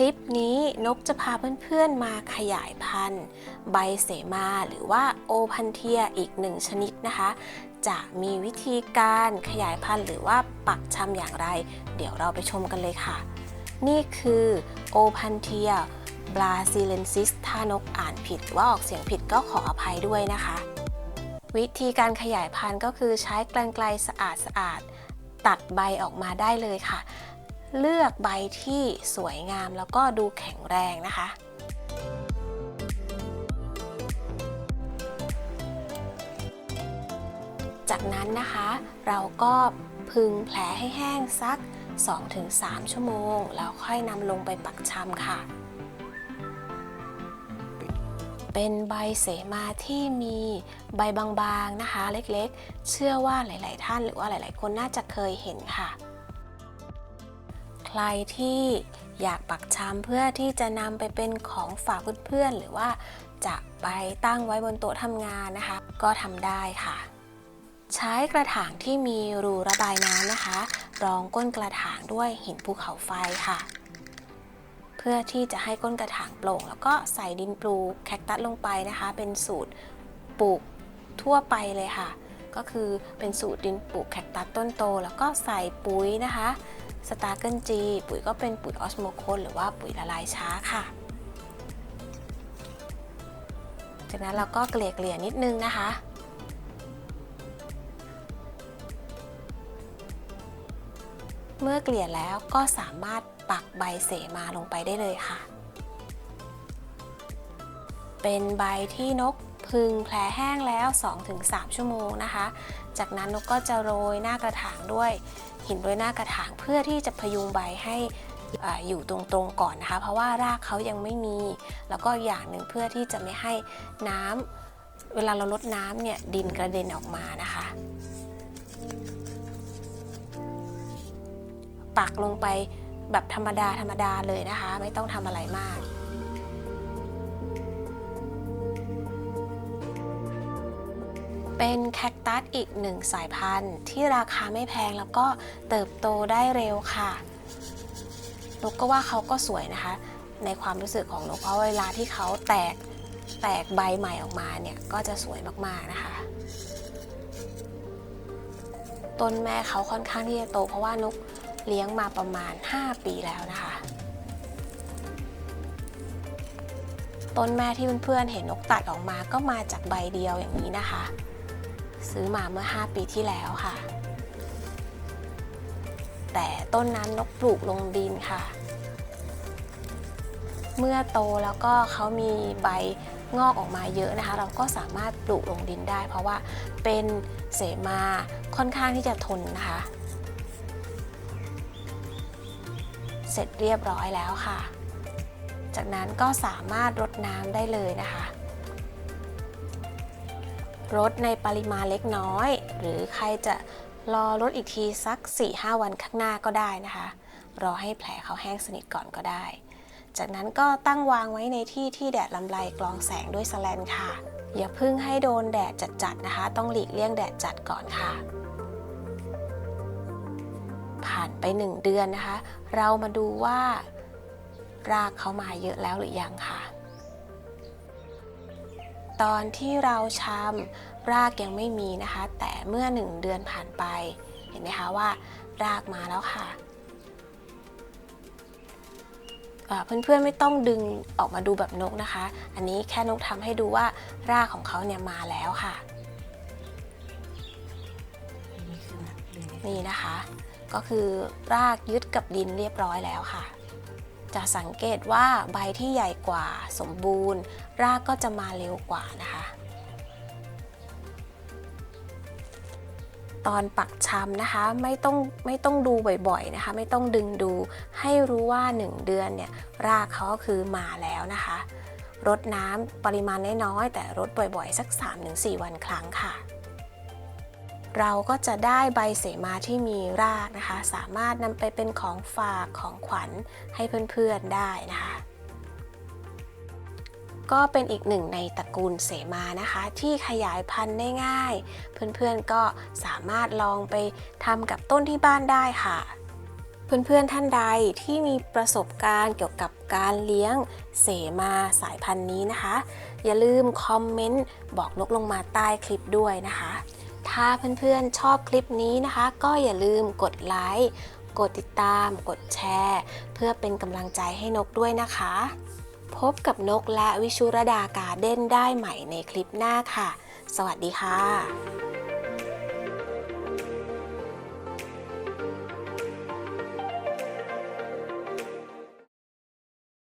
ลิปนี้นกจะพาเพื่อนๆมาขยายพันธุ์ ใบเสมาหรือว่าโอพันเทียอีกหนึ่งชนิดนะคะ จะมีวิธีการขยายพันธุ์ หรือว่าปักชำอย่างไร เดี๋ยวเราไปชมกันเลยค่ะ นี่คือโอพันเทียบราซิเลนซิสถ้านกอ่านผิดหรือว่าออกเสียงผิดก็ขออภัยด้วยนะคะ วิธีการขยายพันธุ์ก็คือใช้กรรไกรสะอาดสะอาดๆตัดใบออกมาได้เลยค่ะ เลือกใบที่สวยงามแล้วก็ดูแข็งแรงนะคะ จากนั้นนะคะ เราก็พึงแผลให้แห้งสัก 2-3 ชั่วโมง แล้วค่อยนำลงไปปักชำค่ะเป็นใบเสมาที่มีใบบางๆนะคะ เล็กๆ เชื่อว่าหลาย ๆ ท่านหรือว่าหลาย ๆ คนน่าจะเคยเห็นค่ะ รที่อยากปักชำเพื่อที่จะนำไปเป็นของฝากเพื่อนๆหรือว่าจะไปตั้งไว้บนโต๊ะทำงานนะคะ ก็ทำได้ค่ะ ใช้กระถางที่มีรูระบายน้ำนะคะ รองก้นกระถางด้วยหินภูเขาไฟค่ะ เพื่อที่จะให้ก้นกระถางโปร่ง แล้วก็ใส่ดินปลูกแคคตัสลงไปนะคะ เป็นสูตรปลูกทั่วไปเลยค่ะ ก็คือเป็นสูตรดินปลูกแคคตัสต้นโต แล้วก็ใส่ปุ๋ยนะคะ สตาร์เกิลจีปุ๋ยก็เป็นปุ๋ยออสโมโคนหรือว่าปุ๋ยละลายช้าค่ะ จากนั้นเราก็เกลี่ยเกลี่ยนิดนึงนะคะ เมื่อเกลี่ยแล้วก็สามารถปักใบเสมาลงไปได้เลยค่ะ เป็นใบที่นก พึงแผลแห้งแล้ว 2-3 ชั่วโมงนะคะ จากนั้นนกก็จะโรยหน้ากระถางด้วยหินโรยหน้ากระถางเพื่อที่จะพยุงใบให้ออยู่ตรงๆก่อนนะคะ เพราะว่ารากเขายังไม่มี แล้วก็อย่างหนึ่งเพื่อที่จะไม่ให้น้ำเวลาเราลดน้ำเนี่ยดินกระเด็นออกมานะคะ ปักลงไปแบบธรรมดาธรรมดาเลยนะคะ ไม่ต้องทำอะไรมาก เป็นแคคตัสอีกหนึ่งสายพันธุ์ ที่ราคาไม่แพงแล้วก็เติบโตได้เร็วค่ะนกก็ว่าเขาก็สวยนะคะ ในความรู้สึกของนกเพราะเวลาที่เขาแตกแตกใบใหม่ออกมาเนี่ยก็จะสวยมากๆนะคะ ต้นแม่เขาค่อนข้างที่จะโต เพราะว่านกเลี้ยงมาประมาณ 5 ปีแล้วนะคะ ต้นแม่ที่เพื่อนๆเห็นนกตัดออกมาก็มาจากใบเดียวอย่างนี้นะคะ ซื้อมาเมื่อ 5 ปีที่แล้วค่ะ แต่ต้นนั้นนกปลูกลงดินค่ะ เมื่อโตแล้วก็เขามีใบงอกออกมาเยอะนะคะ เราก็สามารถปลูกลงดินได้ เพราะว่าเป็นเสมาค่อนข้างที่จะทนนะคะ เสร็จเรียบร้อยแล้วค่ะ จากนั้นก็สามารถรดน้ำได้เลยนะคะ รดในปริมาณเล็กน้อย หรือใครจะรอรดอีกทีสัก 4-5 วันข้างหน้าก็ได้นะคะ รอให้แผลเขาแห้งสนิทก่อนก็ได้ จากนั้นก็ตั้งวางไว้ในที่ที่แดดลำไรกรองแสงด้วยสแลนค่ะ อย่าเพึ่งให้โดนแดดจัดๆนะคะ ต้องหลีกเลี่ยงแดดจัดก่อนค่ะ ผ่านไป 1 เดือนนะคะ เรามาดูว่ารากเขามาเยอะแล้วหรือยังค่ะ ตอนที่เราชำรากยังไม่มีนะคะ แต่เมื่อ 1 เดือนผ่านไป เห็นไหมคะว่า รากมาแล้วค่ะเพื่อนๆไม่ต้องดึงออกมาดูแบบนกนะคะ อันนี้แค่นกทำให้ดูว่ารากของเขาเนี่ยมาแล้วค่ะ นี่นะคะ ก็คือรากยึดกับดินเรียบร้อยแล้วค่ะ จะสังเกตว่าใบที่ใหญ่กว่าสมบูรณ์ รากก็จะมาเร็วกว่านะคะ ตอนปักชำนะคะไม่ต้องไม่ต้องดูบ่อยๆนะคะ ไม่ต้องดึงดูให้รู้ว่า 1 เดือนเนี่ยรากเขาก็คือมาแล้วนะคะรดน้ำปริมาณน้อยๆแต่รดบ่อยๆ สัก 3-4 วันครั้งค่ะ เราก็จะได้ใบเสมาที่มีรากนะคะ สามารถนำไปเป็นของฝากของขวัญให้เพื่อนๆได้นะคะ ก็เป็นอีกหนึ่งในตระกูลเสมานะคะ ที่ขยายพันธุ์ได้ง่าย เพื่อนๆก็สามารถลองไปทำกับต้นที่บ้านได้ค่ะเเพื่อนๆท่านใดที่มีประสบการณ์เกี่ยวกับการเลี้ยงเสมาสายพันธุ์นี้นะคะ อย่าลืมคอมเมนต์บอกนกลงมาใต้คลิปด้วยนะคะ ถ้าเพื่อนๆชอบคลิปนี้นะคะ ก็อย่าลืมกดไลค์กดติดตาม กดแชร์ เพื่อเป็นกำลังใจให้นกด้วยนะคะ พบกับนกและวิชุรดาการเด้นได้ใหม่ในคลิปหน้าค่ะ สวัสดีค่ะ